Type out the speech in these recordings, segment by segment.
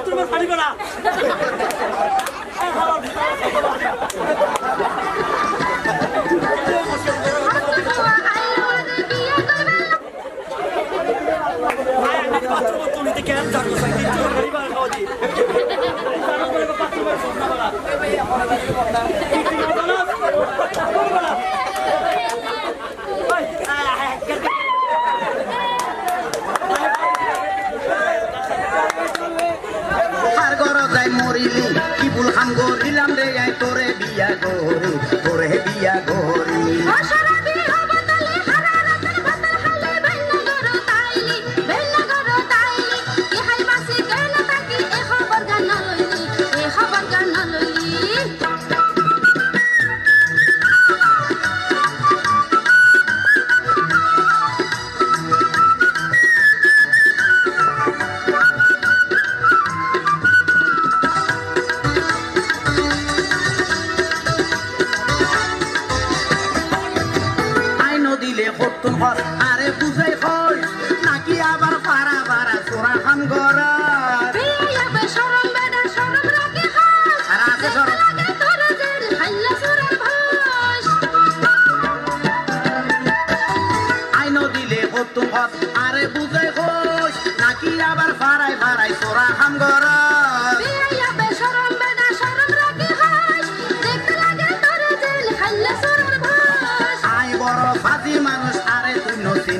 বাথরুমের পানি করা। আমগো দিলাম রে তোরে। করতুন হস আরে বুঝাই হস নাকি আবার পারা বারা চোরা খান গড়া আরে বুঝাই হস নাকি আবার ভাড়াই ভাড়াই চোরা খান গড়া সরম বেদা সরম রাখি হাস। দেখতে লাগে তোরে জেল খাইলে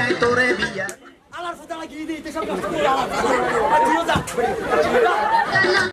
আই তোরে বিয়া আলার ফুটা লাগিয়ে দিই তো সব কাজ করে আলার